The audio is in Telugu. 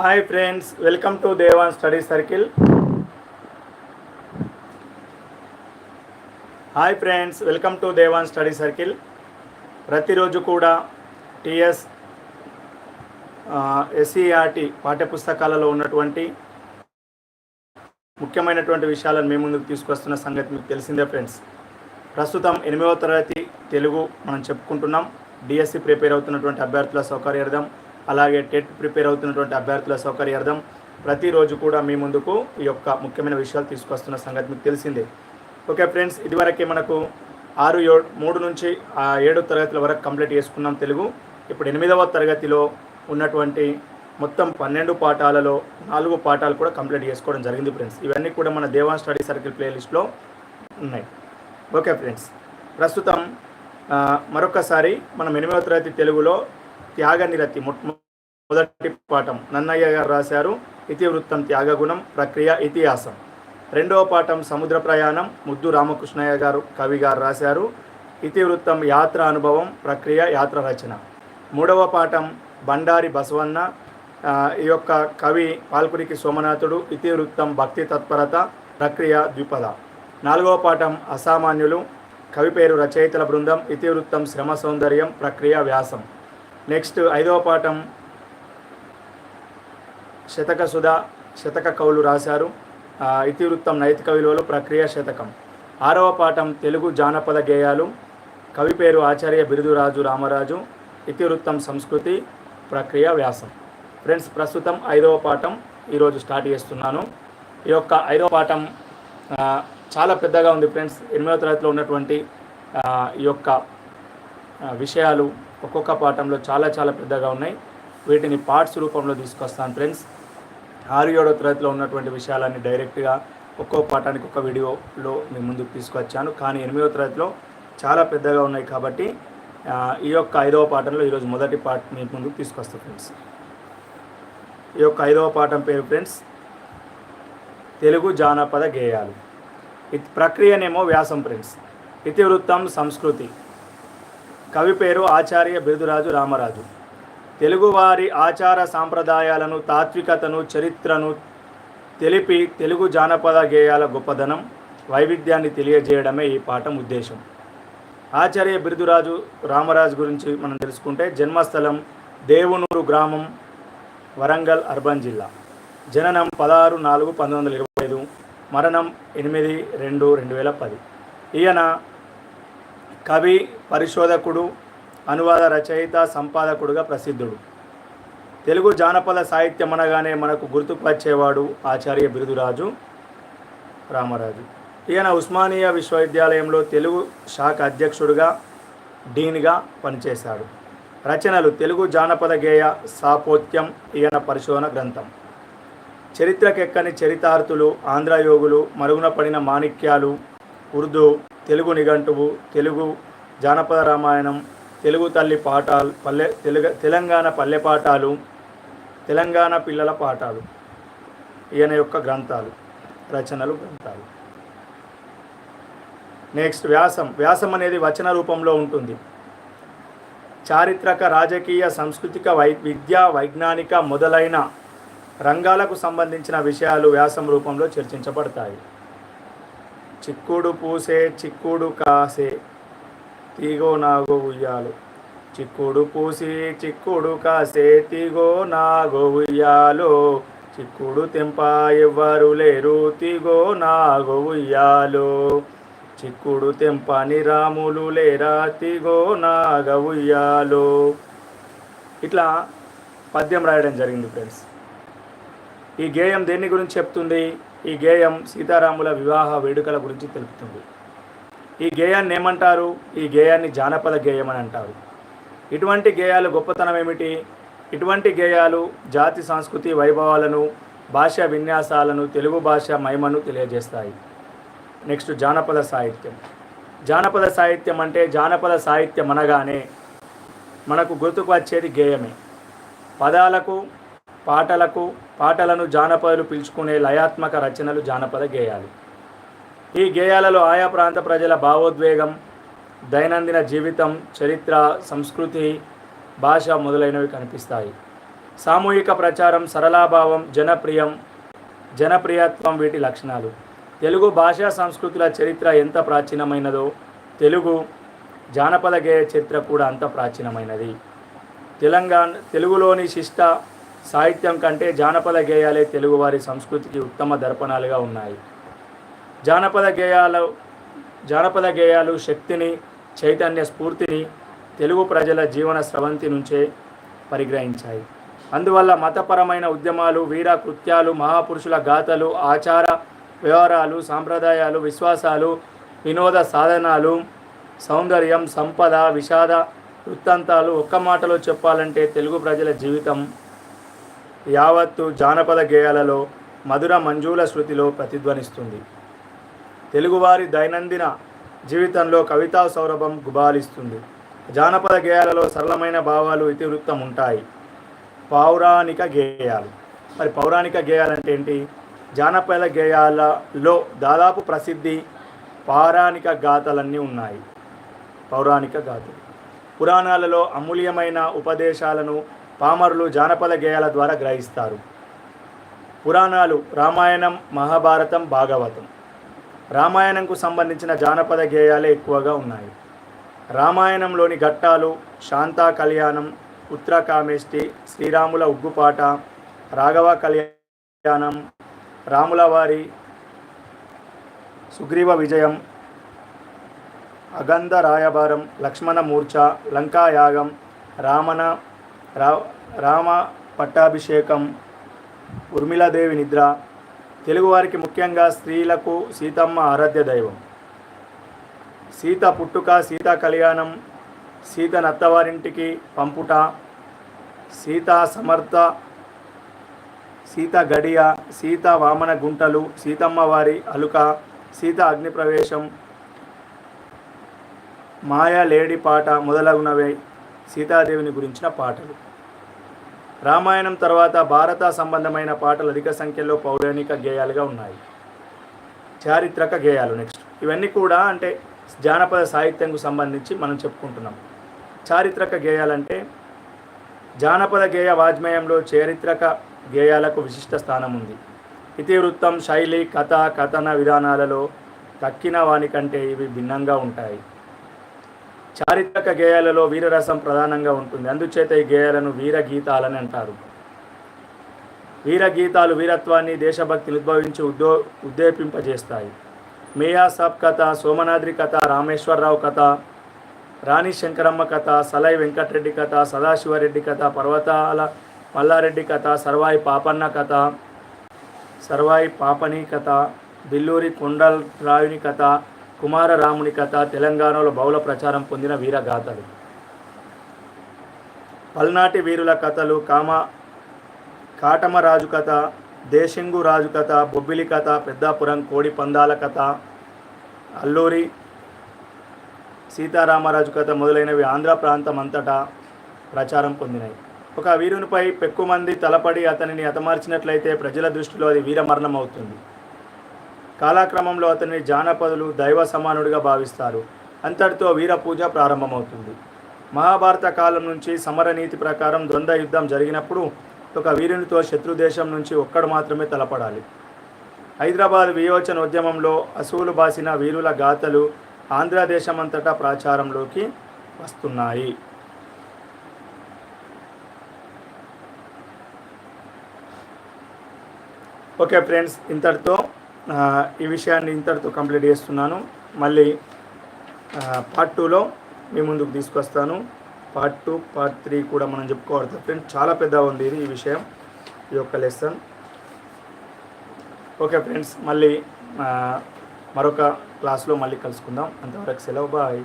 Hi friends welcome to Devan study circle. Hi friends welcome to Devan study circle. ప్రతిరోజు కూడా టిఎస్ ఎస్ఈఆర్టి పాఠ్యపుస్తకాలలో ఉన్నటువంటి ముఖ్యమైనటువంటి విషయాలను మేము ముందుకు తీసుకొస్తున్న సంగతి మీకు తెలిసిందే ఫ్రెండ్స్. ప్రస్తుతం ఎనిమిదవ తరగతి తెలుగు మనం చెప్పుకుంటున్నాం. డిఎస్సి ప్రిపేర్ అవుతున్నటువంటి అభ్యర్థుల సౌకర్యార్థం అలాగే టెట్ ప్రిపేర్ అవుతున్నటువంటి అభ్యర్థుల సౌకర్యార్థం ప్రతిరోజు కూడా మీ ముందుకు ఈ యొక్క ముఖ్యమైన విషయాలు తీసుకొస్తున్న సంగతి మీకు తెలిసిందే. ఓకే ఫ్రెండ్స్ ఇదివరకే మనకు ఆరు ఏడు మూడు నుంచి ఆ ఏడు తరగతుల వరకు కంప్లీట్ చేసుకున్నాం తెలుగు. ఇప్పుడు ఎనిమిదవ తరగతిలో ఉన్నటువంటి మొత్తం పన్నెండు పాఠాలలో నాలుగు పాఠాలు కూడా కంప్లీట్ చేసుకోవడం జరిగింది ఫ్రెండ్స్. ఇవన్నీ కూడా మన దేవాన్ స్టడీ సర్కిల్ ప్లేలిస్ట్లో ఉన్నాయి. ఓకే ఫ్రెండ్స్ ప్రస్తుతం మరొకసారి మనం ఎనిమిదవ తరగతి తెలుగులో త్యాగనిరతి మొట్ట మొదటి పాఠం. నన్నయ్య గారు రాశారు ఇతివృత్తం త్యాగగుణం ప్రక్రియ ఇతిహాసం. రెండవ పాఠం సముద్ర ప్రయాణం ముద్దు రామకృష్ణయ్య గారు కవి గారు రాశారు ఇతివృత్తం యాత్ర అనుభవం ప్రక్రియ యాత్ర రచన. మూడవ పాఠం బండారి బసవన్న ఈ యొక్క కవి పాల్కురికి సోమనాథుడు ఇతివృత్తం భక్తి తత్పరత ప్రక్రియ ద్విపద. నాలుగవ పాఠం అసామాన్యులు కవి పేరు రచయితల బృందం ఇతివృత్తం శ్రమ సౌందర్యం ప్రక్రియ వ్యాసం. నెక్స్ట్ ఐదవ పాఠం శతక సుధా శతక కవులు రాశారు. ఇతివృత్తం నైతిక విలువలు ప్రక్రియ శతకం. ఆరవ పాఠం తెలుగు జానపద గేయాలు. కవి పేరు ఆచార్య బిరుదురాజు రామరాజు. ఇతివృత్తం సంస్కృతి ప్రక్రియ వ్యాసం. ఫ్రెండ్స్ ప్రస్తుతం ఐదవ పాఠం ఈరోజు స్టార్ట్ చేస్తున్నాను. ఈ యొక్క ఐదవ పాఠం చాలా పెద్దగా ఉంది ఫ్రెండ్స్. ఎనిమిదవ తరగతిలో ఉన్నటువంటి ఈ యొక్క విషయాలు ఒక్కొక్క పాఠంలో చాలా చాలా పెద్దగా ఉన్నాయి. వీటిని పార్ట్స్ రూపంలో తీసుకొస్తాను ఫ్రెండ్స్. ఆరు ఏడో తరగతిలో ఉన్నటువంటి విషయాలన్నీ డైరెక్ట్గా ఒక్కో పాఠానికి ఒక వీడియోలో మీ ముందుకు తీసుకొచ్చాను. కానీ ఎనిమిదో తరగతిలో చాలా పెద్దగా ఉన్నాయి కాబట్టి ఈ యొక్క ఐదవ పాఠంలో ఈరోజు మొదటి పార్ట్ మీ ముందుకు తీసుకొస్తాను ఫ్రెండ్స్. ఈ యొక్క ఐదవ పాఠం పేరు ఫ్రెండ్స్ తెలుగు జానపద గేయాలు. ఇది ప్రక్రియనేమో వ్యాసం ఫ్రెండ్స్. ఇతివృత్తం సంస్కృతి. కవి పేరు ఆచార్య బిరుదురాజు రామరాజు. తెలుగువారి ఆచార సాంప్రదాయాలను తాత్వికతను చరిత్రను తెలిపి తెలుగు జానపద గేయాల గొప్పదనం వైవిధ్యాన్ని తెలియజేయడమే ఈ పాఠం ఉద్దేశం. ఆచార్య బిరుదురాజు రామరాజు గురించి మనం తెలుసుకుంటే జన్మస్థలం దేవునూరు గ్రామం వరంగల్ అర్బన్ జిల్లా. జననం పదహారు నాలుగు పంతొమ్మిది వందల ఇరవై ఐదు మరణం ఎనిమిది రెండు రెండు వేల పది. ఈయన కవి పరిశోధకుడు అనువాద రచయిత సంపాదకుడుగా ప్రసిద్ధుడు. తెలుగు జానపద సాహిత్యం అనగానే మనకు గుర్తుకు వచ్చేవాడు ఆచార్య బిరుదురాజు రామరాజు. ఈయన ఉస్మానియా విశ్వవిద్యాలయంలో తెలుగు శాఖ అధ్యక్షుడిగా డీన్గా పనిచేశాడు. రచనలు తెలుగు జానపద గేయ సాపోత్యం ఈయన పరిశోధన గ్రంథం. చరిత్రకెక్కని చరితార్థులు ఆంధ్రయోగులు మరుగున పడిన మాణిక్యాలు ఉర్దూ తెలుగు నిఘంటువు తెలుగు జానపద రామాయణం తెలుగు తల్లి పాఠాలు పల్లె తెలుగు తెలంగాణ పల్లె పాఠాలు తెలంగాణ పిల్లల పాఠాలు ఈయన యొక్క గ్రంథాలు రచనలు గ్రంథాలు. నెక్స్ట్ వ్యాసం. వ్యాసం అనేది వచన రూపంలో ఉంటుంది. చారిత్రక రాజకీయ సాంస్కృతిక వై విద్యా వైజ్ఞానిక మొదలైన రంగాలకు సంబంధించిన విషయాలు వ్యాసం రూపంలో చర్చించబడతాయి. చిక్కుడు పూసే చిక్కుడు కాసే తీగో నాగో ఉయ్యాలు. చిక్కుడు పూసి చిక్కుడు కాసే తీగో నాగో ఉయ్యాలో. చిక్కుడు తెంప ఎవ్వరు లేరు తీగో నాగో ఉయ్యాలో. చిక్కుడు తెంపని రాములు లేరా తీగో నాగ ఉయ్యాలో. ఇట్లా పద్యం రాయడం జరిగింది ఫ్రెండ్స్. ఈ గేయం దేని గురించి చెప్తుంది? ఈ గేయం సీతారాముల వివాహ వేడుకల గురించి తెలుపుతుంది. ఈ గేయాన్ని ఏమంటారు? ఈ గేయాన్ని జానపద గేయం అని అంటారు. ఇటువంటి గేయాలు గొప్పతనం ఏమిటి? ఇటువంటి గేయాలు జాతి సంస్కృతి వైభవాలను భాషా విన్యాసాలను తెలుగు భాష మహిమను తెలియజేస్తాయి. నెక్స్ట్ జానపద సాహిత్యం. జానపద సాహిత్యం అంటే జానపద సాహిత్యం అనగానే మనకు గుర్తుకు వచ్చేది గేయమే. పదాలకు పాటలకు పాటలను జానపదులు పిలుచుకునే లయాత్మక రచనలు జానపద గేయాలు. ఈ గేయాలలో ఆయా ప్రాంత ప్రజల భావోద్వేగం దైనందిన జీవితం చరిత్ర సంస్కృతి భాష మొదలైనవి కనిపిస్తాయి. సామూహిక ప్రచారం సరళాభావం జనప్రియం జనప్రియత్వం వీటి లక్షణాలు. తెలుగు భాషా సంస్కృతుల చరిత్ర ఎంత ప్రాచీనమైనదో తెలుగు జానపద గేయ చరిత్ర కూడా అంత ప్రాచీనమైనది. తెలంగాణ తెలుగులోని శిష్ట సాహిత్యం కంటే జానపద గేయాలే తెలుగువారి సంస్కృతికి ఉత్తమ దర్పణాలుగా ఉన్నాయి. జానపద గేయాలు జానపద గేయాలు శక్తిని చైతన్య స్ఫూర్తిని తెలుగు ప్రజల జీవన స్రవంతి నుంచే పరిగ్రహించాయి. అందువల్ల మతపరమైన ఉద్యమాలు వీర కృత్యాలు మహాపురుషుల గాథలు ఆచార వ్యవహారాలు సాంప్రదాయాలు విశ్వాసాలు వినోద సాధనాలు సౌందర్యం సంపద విషాద వృత్తాంతాలు ఒక్క మాటలో చెప్పాలంటే తెలుగు ప్రజల జీవితం యావత్తు జానపద గేయాలలో మధుర మంజూల శృతిలో ప్రతిధ్వనిస్తుంది. తెలుగువారి దైనందిన జీవితంలో కవితా సౌరభం గుబాలిస్తుంది. జానపద గేయాలలో సరళమైన భావాలు ఇతివృత్తం ఉంటాయి. పౌరాణిక గేయాలు. మరి పౌరాణిక గేయాలంటే ఏంటి? జానపద గేయాలలో దాదాపు ప్రసిద్ధి పౌరాణిక గాథలన్నీ ఉన్నాయి. పౌరాణిక గాథలు. పురాణాలలో అమూల్యమైన ఉపదేశాలను పామరులు జానపద గేయాల ద్వారా గ్రహిస్తారు. పురాణాలు రామాయణం మహాభారతం భాగవతం. రామాయణంకు సంబంధించిన జానపద గేయాలే ఎక్కువగా ఉన్నాయి. రామాయణంలోని ఘట్టాలు శాంతా కళ్యాణం ఉత్తరకామేష్టి శ్రీరాముల ఉగ్గుపాట రాఘవ కళ్యాణం రాముల వారి సుగ్రీవ విజయం అగంధ రాయబారం లక్ష్మణ మూర్ఛ లంకాయాగం రామణ రా రామ పట్టాభిషేకం ఉర్మిళాదేవి నిద్ర తెలుగువారికి ముఖ్యంగా స్త్రీలకు సీతమ్మ ఆరాధ్య దైవం. సీత పుట్టుక సీత కళ్యాణం సీత నత్తవారింటికి పంపుట సీత సమర్థ సీత గడియ సీత వామన గుంటలు సీతమ్మ వారి అలుక సీత అగ్నిప్రవేశం మాయా లేడి పాట మొదలగునవే సీతాదేవిని గురించిన పాటలు. రామాయణం తర్వాత భారత సంబంధమైన పాటలు అధిక సంఖ్యలో పౌరాణిక గేయాలుగా ఉన్నాయి. చారిత్రక గేయాలు నెక్స్ట్ ఇవన్నీ కూడా అంటే జానపద సాహిత్యంకు సంబంధించి మనం చెప్పుకుంటున్నాం. చారిత్రక గేయాలంటే జానపద గేయ వాజ్మయంలో చారిత్రక గేయాలకు విశిష్ట స్థానం ఉంది. ఇతివృత్తం శైలి కథ కథన విధానాలలో తక్కిన వానికంటే ఇవి భిన్నంగా ఉంటాయి. చారిత్రక గేయాలలో వీరరసం ప్రధానంగా ఉంటుంది. అందుచేత ఈ గేయాలను వీరగీతాలని అంటారు. వీరగీతాలు వీరత్వాన్ని దేశభక్తిని ఉద్భవించి ఉద్దో ఉద్దేపింపజేస్తాయి. మేయా సాబ్ కథ సోమనాద్రి కథ రామేశ్వరరావు కథ రాణి శంకరమ్మ కథ సలై వెంకటరెడ్డి కథ సదాశివరెడ్డి కథ పర్వతాల మల్లారెడ్డి కథ సర్వాయి పాపన్న కథ సర్వాయి పాపని కథ బిల్లూరి కొండల రాయుని కుమారరాముని కథ తెలంగాణలో బహుళ ప్రచారం పొందిన వీరగాథలు పల్నాటి వీరుల కథలు కామ కాటమరాజు కథ దేశింగు రాజు కథ బొబ్బిలి కథ పెద్దాపురం కోడి పందాల కథ అల్లూరి సీతారామరాజు కథ మొదలైనవి ఆంధ్ర ప్రాంతం అంతటా ప్రచారం పొందినాయి. ఒక వీరునిపై పెక్కుమంది తలపడి అతనిని హతమార్చినట్లయితే ప్రజల దృష్టిలో అది వీరమరణం అవుతుంది కాలక్రమంలో అతన్ని జానపదులు దైవ సమానుడిగా భావిస్తారు. అంతటితో వీర పూజ ప్రారంభమవుతుంది. మహాభారత కాలం నుంచి సమరనీతి ప్రకారం ద్వంద్వ యుద్ధం జరిగినప్పుడు ఒక వీరునితో శత్రు దేశం నుంచి ఒక్కడు మాత్రమే తలపడాలి. హైదరాబాద్ వియోచన ఉద్యమంలో అసూలు బాసిన వీరుల గాథలు ఆంధ్రదేశమంతటా ప్రాచారంలోకి వస్తున్నాయి. ఓకే ఫ్రెండ్స్ ఇంతటితో ఈ విషయాన్ని ఇంతటితో కంప్లీట్ చేస్తున్నాను. మళ్ళీ పార్ట్ టూలో మీ ముందుకు తీసుకొస్తాను. పార్ట్ టూ పార్ట్ త్రీ కూడా మనం చెప్పుకోవాలి ఫ్రెండ్స్ చాలా పెద్దగా ఉంది ఇది ఈ విషయం ఈ యొక్క లెసన్ ఓకే ఫ్రెండ్స్ మళ్ళీ మరొక క్లాస్లో మళ్ళీ కలుసుకుందాం. అంతవరకు సెలవు బాయ్